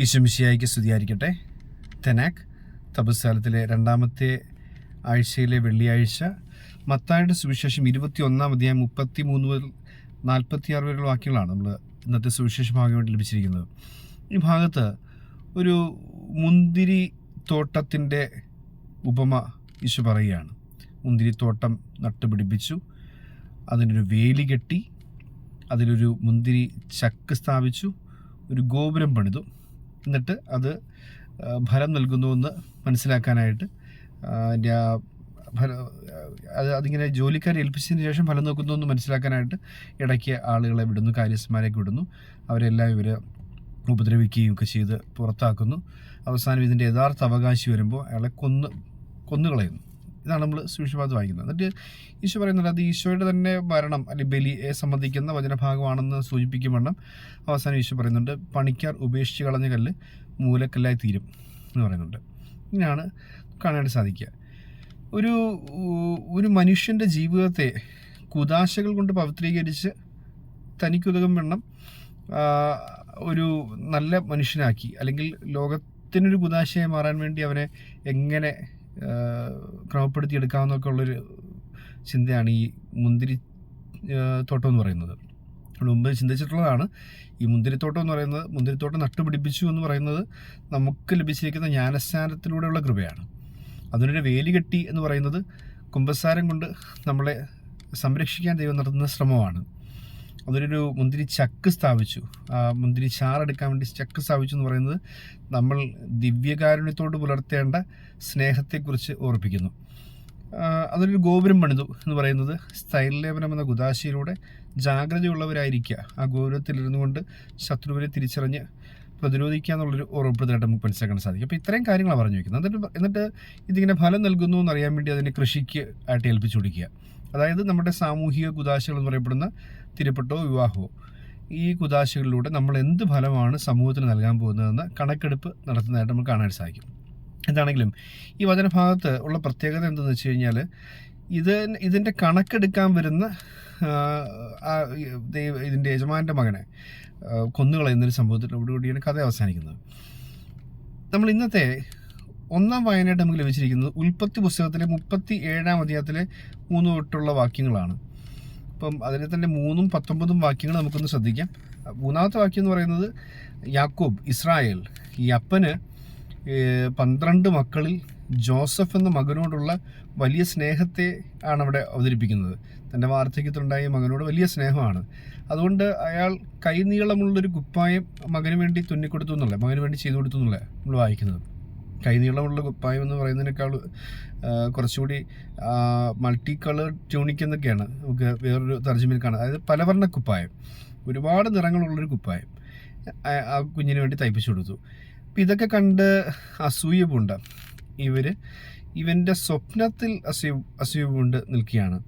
ഈശ്വമിശിയായിക്ക് സ്തുതിയായിരിക്കട്ടെ. തെനാക് തപസ്സാലത്തിലെ രണ്ടാമത്തെ ആഴ്ചയിലെ വെള്ളിയാഴ്ച. മത്തായുടെ സുവിശേഷം ഇരുപത്തി ഒന്നാം അധ്യായം മുപ്പത്തി മൂന്ന് മുതൽ നാൽപ്പത്തി ആറ് വരെയുള്ള വാക്യങ്ങളാണ് നമ്മൾ ഇന്നത്തെ സുവിശേഷ ഭാഗം വേണ്ടി ലഭിച്ചിരിക്കുന്നത്. ഈ ഭാഗത്ത് ഒരു മുന്തിരി തോട്ടത്തിന്റെ ഉപമ ഈശോ പറയുകയാണ്. മുന്തിരിത്തോട്ടം നട്ടുപിടിപ്പിച്ചു അതിനൊരു വേലി കെട്ടി അതിലൊരു മുന്തിരി ചക്ക് സ്ഥാപിച്ചു. ഒരു ഗോപുരം പണിതു. എന്നിട്ട് അത് ഫലം നൽകുന്നുവെന്ന് മനസ്സിലാക്കാനായിട്ട് അതിന്റെ ആ ഫല അത് അതിങ്ങനെ ജോലിക്കാരെ ഏൽപ്പിച്ചതിന് ശേഷം ഫലം നോക്കുന്നു എന്ന് മനസ്സിലാക്കാനായിട്ട് ഇടയ്ക്ക് ആളുകളെ വിടുന്നു കാര്യസ്ഥന്മാരെയൊക്കെ വിടുന്നു. അവരെല്ലാം ഇവർ ഉപദ്രവിക്കുകയും ഒക്കെ ചെയ്ത് പുറത്താക്കുന്നു. അവസാനം ഇതിന്റെ യഥാർത്ഥ അവകാശി വരുമ്പോൾ അയാളെ കൊന്ന് കൊന്നുകളയുന്നു. ഇതാണ് നമ്മൾ സുവിശേഷഭാഗത്ത് വായിക്കുന്നത്. എന്നിട്ട് ഈശോ പറയുന്നത് അത് ഈശോയുടെ തന്നെ മരണം അല്ലെങ്കിൽ ബലിയെ സംബന്ധിക്കുന്ന വചനഭാഗമാണെന്ന് സൂചിപ്പിക്കും വണ്ണം. അവസാനം ഈശോ പറയുന്നുണ്ട് പണിക്കാർ ഉപേക്ഷിച്ച് കളഞ്ഞ കല്ല് മൂലക്കല്ലായി തീരും എന്ന് പറയുന്നുണ്ട്. ഇങ്ങനെയാണ് കാണാനായിട്ട് സാധിക്കുക. ഒരു ഒരു മനുഷ്യന്റെ ജീവിതത്തെ കുദാശകൾ കൊണ്ട് പവിത്രീകരിച്ച് തനിക്കുതകം വെണ്ണം ഒരു നല്ല മനുഷ്യനാക്കി അല്ലെങ്കിൽ ലോകത്തിനൊരു കുതാശയായി മാറാൻ വേണ്ടി അവനെ എങ്ങനെ ആ, ക്രമപ്പെടുത്തിയെടുക്കാമെന്നൊക്കെ ഉള്ളൊരു ചിന്തയാണ് ഈ മുന്തിരി തോട്ടം എന്ന് പറയുന്നത്. മുമ്പ് ചിന്തിച്ചിട്ടുള്ളതാണ്. ഈ മുന്തിരിത്തോട്ടം എന്ന് പറയുന്നത് മുന്തിരിത്തോട്ടം നട്ടുപിടിപ്പിച്ചു എന്ന് പറയുന്നത് നമുക്ക് ലഭിച്ചിരിക്കുന്ന ജ്ഞാനസ്ഥാനത്തിലൂടെയുള്ള കൃപയാണ്. അതിനൊരു വേലി കെട്ടി എന്ന് പറയുന്നത് കുമ്പസാരം കൊണ്ട് നമ്മളെ സംരക്ഷിക്കാൻ ദൈവം നടത്തുന്ന ശ്രമമാണ്. അതിനൊരു മുന്തിരി ചക്ക് സ്ഥാപിച്ചു. മുന്തിരി ചാറെടുക്കാൻ വേണ്ടി ചക്ക് സ്ഥാപിച്ചു എന്ന് പറയുന്നത് നമ്മൾ ദിവ്യകാരുണ്യത്തോട് പുലർത്തേണ്ട സ്നേഹത്തെക്കുറിച്ച് ഓർപ്പിക്കുന്നു. അതൊരു ഗോപുരം പണിതു എന്ന് പറയുന്നത് സ്ഥൈര്യലേപനം എന്ന കുതാശയിലൂടെ ജാഗ്രതയുള്ളവരായിരിക്കുക. ആ ഗോപുരത്തിലിരുന്നു കൊണ്ട് ശത്രുവിനെ തിരിച്ചറിഞ്ഞ് പ്രതിരോധിക്കുക എന്നുള്ളൊരു ഓർമ്മപ്പെടുത്തലായിട്ട് നമുക്ക് മനസ്സിലാക്കാൻ സാധിക്കും. അപ്പോൾ ഇത്രയും കാര്യങ്ങളാണ് പറഞ്ഞു വയ്ക്കുന്നത് എന്നിട്ട് എന്നിട്ട് ഇതിങ്ങനെ ഫലം നൽകുന്നു എന്നറിയാൻ വേണ്ടി അതിനെ കൃഷിക്ക് ആയിട്ട് ഏൽപ്പിച്ചു കൊടുക്കുക അതായത് നമ്മുടെ സാമൂഹിക ഗുദാശകൾ എന്ന് പറയപ്പെടുന്ന തിരുപ്പട്ടോ വിവാഹമോ ഈ കുദാശകളിലൂടെ നമ്മൾ എന്ത് ഫലമാണ് സമൂഹത്തിന് നൽകാൻ പോകുന്നതെന്ന് കണക്കെടുപ്പ് നടത്തുന്നതായിട്ട് നമുക്ക് കാണാൻ സാധിക്കും. എന്താണെങ്കിലും ഈ വചനഭാഗത്ത് ഉള്ള പ്രത്യേകത എന്തെന്ന് വെച്ച് കഴിഞ്ഞാൽ ഇത് ഇതിന്റെ കണക്കെടുക്കാൻ വരുന്ന ഇതിന്റെ യജമാന്റെ മകനെ കൊന്നുകളയുന്നൊരു സംഭവത്തിലൂടെയാണ് കഥ അവസാനിക്കുന്നത്. നമ്മൾ ഇന്നത്തെ ഒന്നാം വായനയായിട്ട് നമുക്ക് ലഭിച്ചിരിക്കുന്നത് ഉൽപ്പത്തി പുസ്തകത്തിലെ മുപ്പത്തി ഏഴാം അധ്യായത്തിലെ മൂന്ന് തൊട്ടുള്ള വാക്യങ്ങളാണ്. അപ്പം അതിനെ തന്നെ മൂന്നും പത്തൊമ്പതും വാക്യങ്ങൾ നമുക്കൊന്ന് ശ്രദ്ധിക്കാം. മൂന്നാമത്തെ വാക്യം എന്ന് പറയുന്നത് യാക്കോബ് ഇസ്രായേൽ ഈ അപ്പന് പന്ത്രണ്ട് മക്കളിൽ ജോസഫ് എന്ന മകനോടുള്ള വലിയ സ്നേഹത്തെ ആണ് അവിടെ അവതരിപ്പിക്കുന്നത്. തന്റെ വാർദ്ധക്യത്തിലുണ്ടായ മകനോട് വലിയ സ്നേഹമാണ്. അതുകൊണ്ട് അയാൾ കൈനീളമുള്ളൊരു കുപ്പായം മകന് വേണ്ടി തുന്നിക്കൊടുത്തു എന്നുള്ള മകന് വേണ്ടി ചെയ്തു കൊടുത്തു എന്നുള്ള നമ്മൾ വായിക്കുന്നത്. കൈനീളമുള്ള കുപ്പായം എന്ന് പറയുന്നതിനേക്കാൾ കുറച്ചുകൂടി മൾട്ടി കളർ ട്യൂണിക് എന്നൊക്കെയാണ് നമുക്ക് വേറൊരു തർജമയിൽ കാണാം. അതായത് പലവർണ കുപ്പായം. ഒരുപാട് നിറങ്ങളുള്ളൊരു കുപ്പായം. ആ കുഞ്ഞിന് വേണ്ടി തയ്പ്പിച്ചു കൊടുത്തു. അപ്പം ഇതൊക്കെ കണ്ട് അസൂയ പൂണ്ട. ഇവർ ഇവന്റെ സ്വപ്നത്തിൽ അസൂയ അസൂയ പൂണ്ട് നിൽക്കുകയാണ്.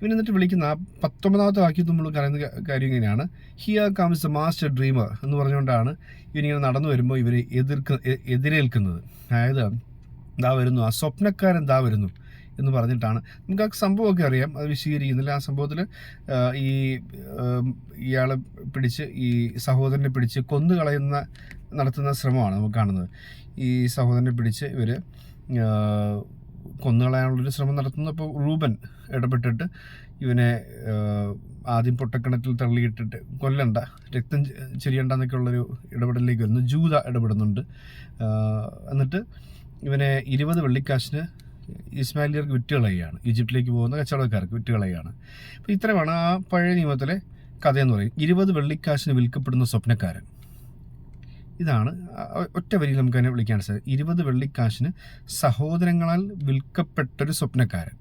ഇവൻ എന്നിട്ട് വിളിക്കുന്ന ആ പത്തൊമ്പതാമത്തെ വാക്യം നമ്മൾ പറയുന്ന കാര്യം ഇങ്ങനെയാണ്. Here comes a master dreamer എന്ന് പറഞ്ഞുകൊണ്ടാണ് ഇവനിങ്ങനെ നടന്നു വരുമ്പോൾ ഇവർ എതിർക്ക എതിരേൽക്കുന്നത്. അതായത് ദാ വരുന്നു ആ സ്വപ്നക്കാരൻ ദാ വരുന്നു എന്ന് പറഞ്ഞിട്ടാണ്. നമുക്ക് ആ സംഭവമൊക്കെ അറിയാം. അത് വിശദീകരിക്കുന്നില്ല. ആ സംഭവത്തിൽ ഈ ഇയാളെ പിടിച്ച് ഈ സഹോദരനെ പിടിച്ച് കൊന്നു കളയുന്ന നടത്തുന്ന ശ്രമമാണ് നമുക്ക് കാണുന്നത്. ഈ സഹോദരനെ പിടിച്ച് ഇവർ കൊന്നുകളയാനുള്ളൊരു ശ്രമം നടത്തുന്നു. അപ്പോൾ റൂബൻ ഇടപെട്ടിട്ട് ഇവനെ ആദ്യം പൊട്ടക്കിണറ്റിൽ തള്ളിയിട്ടിട്ട് കൊല്ലണ്ട രക്തം ചെരിയണ്ട എന്നൊക്കെ ഉള്ളൊരു ഇടപെടലിലേക്ക് വരുന്നു ജൂത ഇടപെടുന്നുണ്ട്. എന്നിട്ട് ഇവനെ ഇരുപത് വെള്ളിക്കാശിന് ഇസ്മായിലിയർക്ക് വിറ്റുകളയാണ് ഈജിപ്തിലേക്ക് പോകുന്ന കച്ചവടക്കാർക്ക് വിറ്റുകളയാണ് അപ്പോൾ ഇത്രയുമാണ് ആ പഴയ നിയമത്തിലെ കഥയെന്ന് പറയും. ഇരുപത് വെള്ളിക്കാശിന് വിൽക്കപ്പെടുന്ന സ്വപ്നക്കാരൻ. ഇതാണ്. ഒറ്റ വരിയിൽ നമുക്ക് അതിനെ വിളിക്കാൻ സാധിക്കും ഇരുപത് വെള്ളിക്കാശിന് സഹോദരങ്ങളാൽ വിൽക്കപ്പെട്ടൊരു സ്വപ്നക്കാരൻ.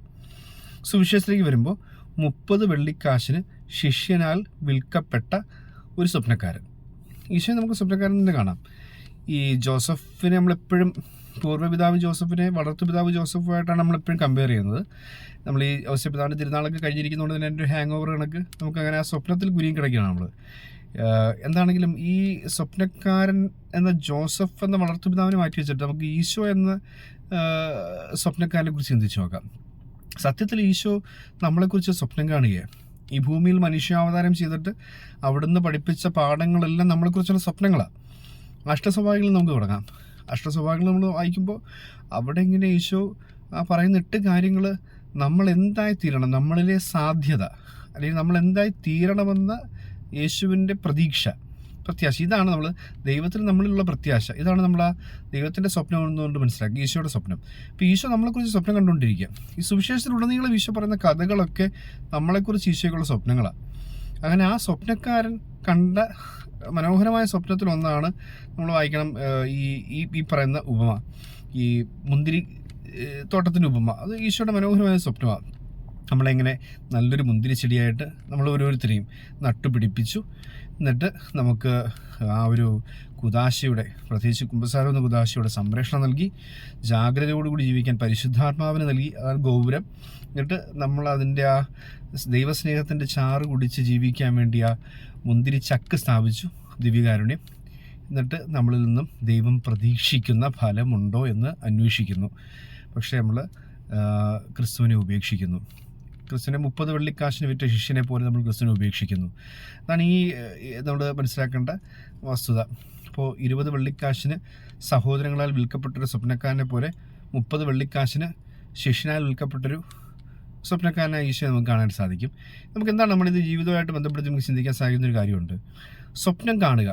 സുവിശേഷത്തിലേക്ക് വരുമ്പോൾ മുപ്പത് വെള്ളിക്കാശിന് ശിഷ്യനാൽ വിൽക്കപ്പെട്ട ഒരു സ്വപ്നക്കാരൻ. ഈശോ നമുക്ക് സ്വപ്നക്കാരൻ തന്നെ കാണാം. ഈ ജോസഫിനെ നമ്മളെപ്പോഴും പൂർവപിതാവ് ജോസഫിനെ വളർത്തുപിതാവ് ജോസഫുമായിട്ടാണ് നമ്മളെപ്പോഴും കമ്പയർ ചെയ്യുന്നത്. നമ്മൾ ഈ ഔസ്യപിതാവിന്റെ തിരുനാളൊക്കെ കഴിഞ്ഞിരിക്കുന്നതുകൊണ്ട് തന്നെ എന്റെ ഒരു ഹാങ് ഓവർ കണക്ക് നമുക്ക് അങ്ങനെ ആ സ്വപ്നത്തിൽ കുരിയും കിടക്കുകയാണ് നമ്മൾ. എന്താണെങ്കിലും ഈ സ്വപ്നക്കാരൻ എന്ന ജോസഫ് എന്ന വളർത്തുപിതാവിനെ മാറ്റി വെച്ചിട്ട് നമുക്ക് ഈശോ എന്ന സ്വപ്നക്കാരനെ കുറിച്ച് ചിന്തിച്ചു നോക്കാം. സത്യത്തിൽ ഈശോ നമ്മളെക്കുറിച്ച് സ്വപ്നം കാണുകയാണ്. ഈ ഭൂമിയിൽ മനുഷ്യാവതാരം ചെയ്തിട്ട് അവിടുന്ന് പഠിപ്പിച്ച പാഠങ്ങളെല്ലാം നമ്മളെക്കുറിച്ചുള്ള സ്വപ്നങ്ങളാണ് അഷ്ടസ്വഭാവങ്ങളിൽ നമുക്ക് തുടങ്ങാം. അഷ്ടസ്വഭാവങ്ങൾ നമ്മൾ വായിക്കുമ്പോൾ അവിടെ ഇങ്ങനെ ഈശോ ആ പറയുന്ന എട്ട് കാര്യങ്ങൾ നമ്മൾ എന്തായി തീരണം? നമ്മളിലെ സാധ്യത. അല്ലെങ്കിൽ നമ്മൾ എന്തായി തീരണമെന്ന യേശുവിന്റെ പ്രതീക്ഷ പ്രത്യാശ. ഇതാണ് നമ്മൾ ദൈവത്തിൽ നമ്മളിലുള്ള പ്രത്യാശ. ഇതാണ് നമ്മൾ ആ ദൈവത്തിന്റെ സ്വപ്നം എന്നുകൊണ്ട് മനസ്സിലാക്കുക. ഈശോയുടെ സ്വപ്നം. ഇപ്പോൾ ഈശോ നമ്മളെക്കുറിച്ച് സ്വപ്നം കണ്ടുകൊണ്ടിരിക്കുക. ഈ സുവിശേഷത്തിലുടനീളം ഈശോ പറയുന്ന കഥകളൊക്കെ നമ്മളെക്കുറിച്ച് ഈശോയ്ക്കുള്ള സ്വപ്നങ്ങളാണ് അങ്ങനെ ആ സ്വപ്നക്കാരൻ കണ്ട മനോഹരമായ സ്വപ്നത്തിലൊന്നാണ് നമ്മൾ വായിക്കണം ഈ ഈ ഈ പറയുന്ന ഉപമ. ഈ മുന്തിരി തോട്ടത്തിന്റെ ഉപമ. അത് ഈശോയുടെ മനോഹരമായ സ്വപ്നമാണ് നമ്മളെങ്ങനെ നല്ലൊരു മുന്തിരി ചെടിയായിട്ട് നമ്മൾ ഓരോരുത്തരെയും നട്ടുപിടിപ്പിച്ചു. എന്നിട്ട് നമുക്ക് ആ ഒരു കുദാശയുടെ പ്രത്യേകിച്ച് കുംഭസാരം എന്ന കുദാശയുടെ സംരക്ഷണം നൽകി ജാഗ്രതയോടുകൂടി ജീവിക്കാൻ പരിശുദ്ധാത്മാവിന് നൽകി അതാണ് ഗോപുരം. എന്നിട്ട് നമ്മൾ അതിന്റെ ആ ദൈവസ്നേഹത്തിന്റെ ചാറ് കുടിച്ച് ജീവിക്കാൻ വേണ്ടി ആ മുന്തിരി ചക്ക് സ്ഥാപിച്ചു ദിവ്യകാരുണ്യം. എന്നിട്ട് നമ്മളിൽ നിന്നും ദൈവം പ്രതീക്ഷിക്കുന്ന ഫലമുണ്ടോ എന്ന് അന്വേഷിക്കുന്നു. പക്ഷേ നമ്മൾ ക്രിസ്തുവിനെ ഉപേക്ഷിക്കുന്നു. ക്രിസ്തുവിനെ മുപ്പത് വെള്ളിക്കാശിന് വിറ്റ ശിഷ്യനെ പോലെ നമ്മൾ ക്രിസ്തുവിനെ ഉപേക്ഷിക്കുന്നു. അതാണ് ഈ നമ്മൾ മനസ്സിലാക്കേണ്ട വസ്തുത. അപ്പോൾ ഇരുപത് വെള്ളിക്കാശിന് സഹോദരങ്ങളാൽ വിൽക്കപ്പെട്ടൊരു സ്വപ്നക്കാരനെ പോലെ മുപ്പത് വെള്ളിക്കാശിന് ശിഷ്യനാൽ വിൽക്കപ്പെട്ടൊരു സ്വപ്നക്കാരനായ ഈശോ നമുക്ക് കാണാൻ സാധിക്കും. നമുക്ക് എന്താണ് നമ്മളിത് ജീവിതമായിട്ട് ബന്ധപ്പെടുത്തി നമുക്ക് ചിന്തിക്കാൻ സാധിക്കുന്ന ഒരു കാര്യമുണ്ട്. സ്വപ്നം കാണുക.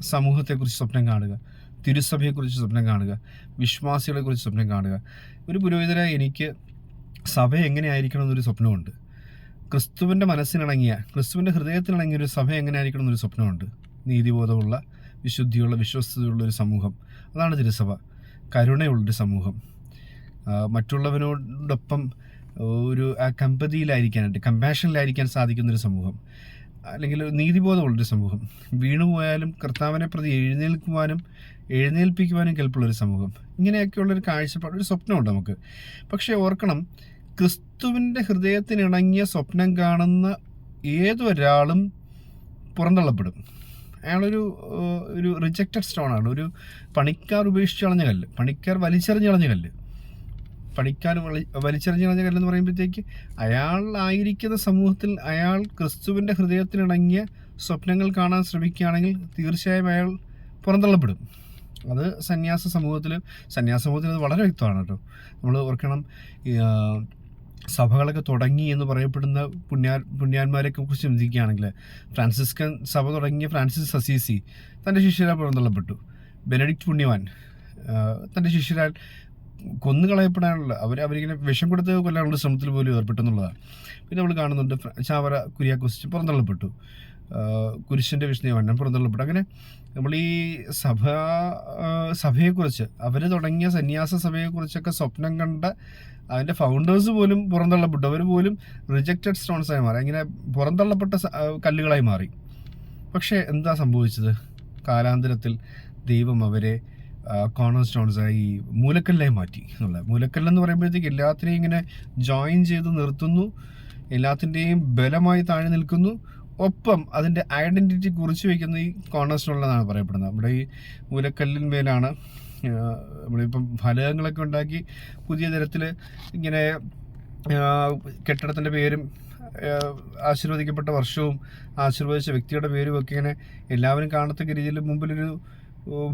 സമൂഹത്തെക്കുറിച്ച് സ്വപ്നം കാണുക. തിരുസഭയെക്കുറിച്ച് സ്വപ്നം കാണുക. വിശ്വാസികളെക്കുറിച്ച് സ്വപ്നം കാണുക. ഒരു പുരോഹിതനായ എനിക്ക് സഭ എങ്ങനെയായിരിക്കണം എന്നൊരു സ്വപ്നമുണ്ട്. ക്രിസ്തുവിന്റെ മനസ്സിനിണങ്ങിയ ക്രിസ്തുവിന്റെ ഹൃദയത്തിനിണങ്ങിയ ഒരു സഭ എങ്ങനെയായിരിക്കണം എന്നൊരു സ്വപ്നമുണ്ട്. നീതിബോധമുള്ള വിശുദ്ധിയുള്ള വിശ്വസ്തതയുള്ള ഒരു സമൂഹം. അതാണ് തിരുസഭ. കരുണയുള്ളൊരു സമൂഹം. മറ്റുള്ളവനോടൊപ്പം ഒരു ആ കമ്പതിയിലായിരിക്കാനായിട്ട് കമ്പാഷനിലായിരിക്കാൻ സാധിക്കുന്നൊരു സമൂഹം. അല്ലെങ്കിൽ നീതിബോധമുള്ളൊരു സമൂഹം. വീണുപോയാലും കർത്താവിനെ പ്രതി എഴുന്നേൽക്കുവാനും എഴുന്നേൽപ്പിക്കുവാനും കെൽപ്പുള്ളൊരു സമൂഹം. ഇങ്ങനെയൊക്കെയുള്ളൊരു കാഴ്ചപ്പാട് ഒരു സ്വപ്നമുണ്ട് നമുക്ക്. പക്ഷേ ഓർക്കണം ക്രിസ്തുവിന്റെ ഹൃദയത്തിനിണങ്ങിയ സ്വപ്നം കാണുന്ന ഏതൊരാളും പുറന്തള്ളപ്പെടും. അയാളൊരു ഒരു റിജക്റ്റഡ് സ്റ്റോൺ ആണ്. ഒരു പണിക്കാർ ഉപേക്ഷിച്ച് കളഞ്ഞ കല്ല്. പണിക്കാർ വലിച്ചെറിഞ്ഞ് കളഞ്ഞ കല്ല്. പണിക്കാർ വളി വലിച്ചെറിഞ്ഞ് കളഞ്ഞ കല്ലെന്ന് പറയുമ്പോഴത്തേക്ക് അയാൾ ആയിരിക്കുന്ന സമൂഹത്തിൽ അയാൾ ക്രിസ്തുവിന്റെ ഹൃദയത്തിനിണങ്ങിയ സ്വപ്നങ്ങൾ കാണാൻ ശ്രമിക്കുകയാണെങ്കിൽ തീർച്ചയായും അയാൾ പുറന്തള്ളപ്പെടും. അത് സന്യാസ സമൂഹത്തിൽ സന്യാസ സമൂഹത്തിൽ അത് വളരെ വ്യക്തമാണ് കേട്ടോ. നമ്മൾ ഓർക്കണം സഭകളൊക്കെ തുടങ്ങി എന്ന് പറയപ്പെടുന്ന പുണ്യാ പുണ്യാന്മാരെയൊക്കെ കുറിച്ച് ചിന്തിക്കുകയാണെങ്കിൽ ഫ്രാൻസിസ്കൻ സഭ തുടങ്ങിയ ഫ്രാൻസിസ് സസീസി തന്റെ ശിഷ്യരാൽ പുറന്തള്ളപ്പെട്ടു ബെനഡിക്ട് പുണ്യവാൻ തന്റെ ശിഷ്യരാൽ കൊന്നുകളയപ്പെടാനുള്ള അവർ അവരിങ്ങനെ വിഷം കൊടുത്ത് കൊല്ലാനുള്ള ശ്രമത്തിൽ പോലും ഏർപ്പെട്ടെന്നുള്ളതാണ്. പിന്നെ നമ്മൾ കാണുന്നുണ്ട് ചാവറ കുര്യാക്കോസിച്ച് പുറന്തള്ളപ്പെട്ടു ആ, വിഷ്ണു വണ്ണം പുറന്തള്ളപ്പെട്ടു. അങ്ങനെ നമ്മൾ ഈ സഭ സഭയെക്കുറിച്ച് അവർ തുടങ്ങിയ സന്യാസ സഭയെക്കുറിച്ചൊക്കെ സ്വപ്നം കണ്ട അതിന്റെ ഫൗണ്ടേഴ്സ് പോലും പുറന്തള്ളപ്പെട്ടു. അവർ പോലും റിജക്റ്റഡ് സ്റ്റോൺസായി മാറി. അങ്ങനെ പുറന്തള്ളപ്പെട്ട കല്ലുകളായി മാറി. പക്ഷേ എന്താ സംഭവിച്ചത്? കാലാന്തരത്തിൽ ദൈവം അവരെ കോർണർ സ്റ്റോൺസായി മൂലക്കല്ലായി മാറ്റി എന്നുള്ള മൂലക്കല്ലെന്ന് പറയുമ്പോഴത്തേക്ക് എല്ലാത്തിനെയും ഇങ്ങനെ ജോയിൻ ചെയ്ത് നിർത്തുന്നു. എല്ലാത്തിന്റെയും ബലമായി താഴെ നിൽക്കുന്നു. ഒപ്പം അതിന്റെ ഐഡന്റിറ്റി കുറിച്ച് വയ്ക്കുന്ന ഈ കോണസ്റ്റോൺ എന്നാണ് പറയപ്പെടുന്നത്. നമ്മുടെ ഈ മൂലക്കല്ലിന്മേലാണ് നമ്മളിപ്പം ഫലകങ്ങളൊക്കെ ഉണ്ടാക്കി പുതിയ തരത്തിൽ ഇങ്ങനെ കെട്ടിടത്തിന്റെ പേരും ആശീർവദിക്കപ്പെട്ട വർഷവും ആശീർവദിച്ച വ്യക്തിയുടെ പേരും ഒക്കെ ഇങ്ങനെ എല്ലാവരും കാണത്തക്ക രീതിയിൽ മുമ്പിലൊരു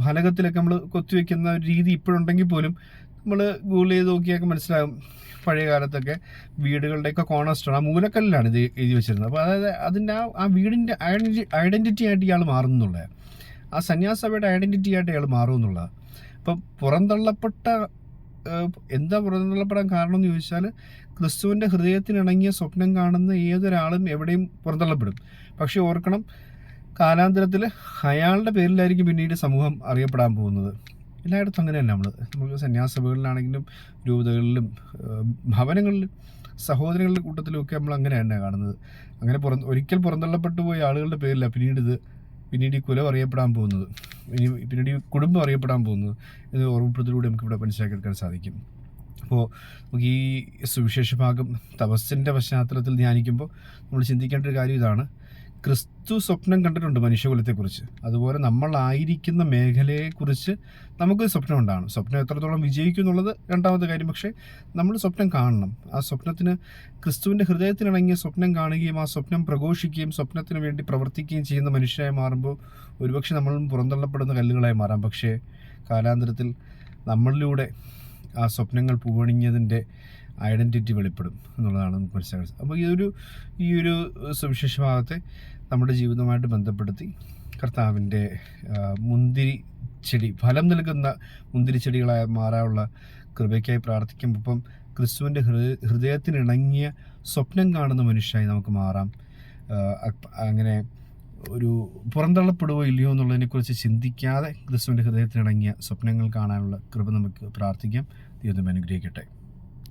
ഫലകത്തിലൊക്കെ നമ്മൾ കൊത്തിവെക്കുന്ന ഒരു രീതി ഇപ്പോഴുണ്ടെങ്കിൽ പോലും നമ്മൾ ഗൂഗിൾ ചെയ്ത് നോക്കിയൊക്കെ മനസ്സിലാകും പഴയ കാലത്തൊക്കെ വീടുകളുടെയൊക്കെ കോണർ സ്റ്റോൺ ആ മൂലക്കല്ലിലാണ് ഇത് എഴുതി വെച്ചിരുന്നത്. അപ്പോൾ അതായത് അതിന്റെ ആ ആ വീടിന്റെ ഐഡന്റി ഐഡന്റിറ്റി ആയിട്ട് ഇയാൾ മാറുന്നുള്ളത് ആ സന്യാസഭയുടെ ഐഡന്റിറ്റി ആയിട്ട് ഇയാൾ മാറുമെന്നുള്ളത് അപ്പം പുറന്തള്ളപ്പെട്ട എന്താ പുറന്തള്ളപ്പെടാൻ കാരണം എന്ന് ചോദിച്ചാൽ ക്രിസ്തുവിന്റെ ഹൃദയത്തിനിണങ്ങിയ സ്വപ്നം കാണുന്ന ഏതൊരാളും എവിടെയും പുറന്തള്ളപ്പെടും. പക്ഷേ ഓർക്കണം കാലാന്തരത്തിൽ അയാളുടെ പേരിലായിരിക്കും പിന്നീട് സമൂഹം അറിയപ്പെടാൻ പോകുന്നത്. എല്ലായിടത്തും അങ്ങനെ തന്നെ നമ്മൾ നമുക്ക് സന്യാസഭകളിലാണെങ്കിലും രൂപതകളിലും ഭവനങ്ങളിലും സഹോദരങ്ങളുടെ കൂട്ടത്തിലും ഒക്കെ നമ്മൾ അങ്ങനെ തന്നെ കാണുന്നത്. അങ്ങനെ പുറ ഒരിക്കൽ പുറന്തള്ളപ്പെട്ടു പോയ ആളുകളുടെ പേരില്ല പിന്നീട് ഇത് പിന്നീട് ഈ കുലം അറിയപ്പെടാൻ പോകുന്നത്. ഇനി പിന്നീട് ഈ കുടുംബം അറിയപ്പെടാൻ പോകുന്നത് എന്ന് ഓർമ്മപ്പെടുത്തലൂടെ നമുക്കിവിടെ മനസ്സിലാക്കിയെടുക്കാൻ സാധിക്കും. അപ്പോൾ നമുക്ക് ഈ സുവിശേഷ ഭാഗം തപസ്സിന്റെ പശ്ചാത്തലത്തിൽ ധ്യാനിക്കുമ്പോൾ നമ്മൾ ചിന്തിക്കേണ്ട ഒരു കാര്യം ഇതാണ്. ക്രിസ്തു സ്വപ്നം കണ്ടിട്ടുണ്ട് മനുഷ്യകുലത്തെക്കുറിച്ച്. അതുപോലെ നമ്മളായിരിക്കുന്ന മേഖലയെക്കുറിച്ച് നമുക്ക് സ്വപ്നം ഉണ്ടാകണം സ്വപ്നം എത്രത്തോളം വിജയിക്കും എന്നുള്ളത് രണ്ടാമത്തെ കാര്യം. പക്ഷേ നമ്മൾ സ്വപ്നം കാണണം. ആ സ്വപ്നത്തിന് ക്രിസ്തുവിന്റെ ഹൃദയത്തിനിണങ്ങിയ സ്വപ്നം കാണുകയും ആ സ്വപ്നം പ്രഘോഷിക്കുകയും സ്വപ്നത്തിന് വേണ്ടി പ്രവർത്തിക്കുകയും ചെയ്യുന്ന മനുഷ്യരായി മാറുമ്പോൾ ഒരുപക്ഷെ നമ്മൾ പുറന്തള്ളപ്പെടുന്ന കല്ലുകളായി മാറാം. പക്ഷേ കാലാന്തരത്തിൽ നമ്മളിലൂടെ ആ സ്വപ്നങ്ങൾ പൂവണിഞ്ഞതിന്റെ ഐഡന്റിറ്റി വെളിപ്പെടും എന്നുള്ളതാണ് നമുക്ക് മനസ്സിലാക്കുന്നത് അപ്പോൾ ഈ ഒരു ഈ ഒരു സുവിശേഷ ഭാഗത്തെ നമ്മുടെ ജീവിതവുമായിട്ട് ബന്ധപ്പെടുത്തി കർത്താവിന്റെ മുന്തിരി ചെടി ഫലം നൽകുന്ന മുന്തിരി ചെടികളായി മാറാനുള്ള കൃപയ്ക്കായി പ്രാർത്ഥിക്കുമ്പോൾ ഇപ്പം ക്രിസ്തുവിന്റെ ഹൃദയ ഹൃദയത്തിനിണങ്ങിയ സ്വപ്നം കാണുന്ന മനുഷ്യനായി നമുക്ക് മാറാം. അങ്ങനെ ഒരു പുറന്തള്ളപ്പെടുവോ ഇല്ലയോ എന്നുള്ളതിനെക്കുറിച്ച് ചിന്തിക്കാതെ ക്രിസ്തുവിന്റെ ഹൃദയത്തിനിണങ്ങിയ സ്വപ്നങ്ങൾ കാണാനുള്ള കൃപ നമുക്ക് പ്രാർത്ഥിക്കാം. ദൈവം അനുഗ്രഹിക്കട്ടെ.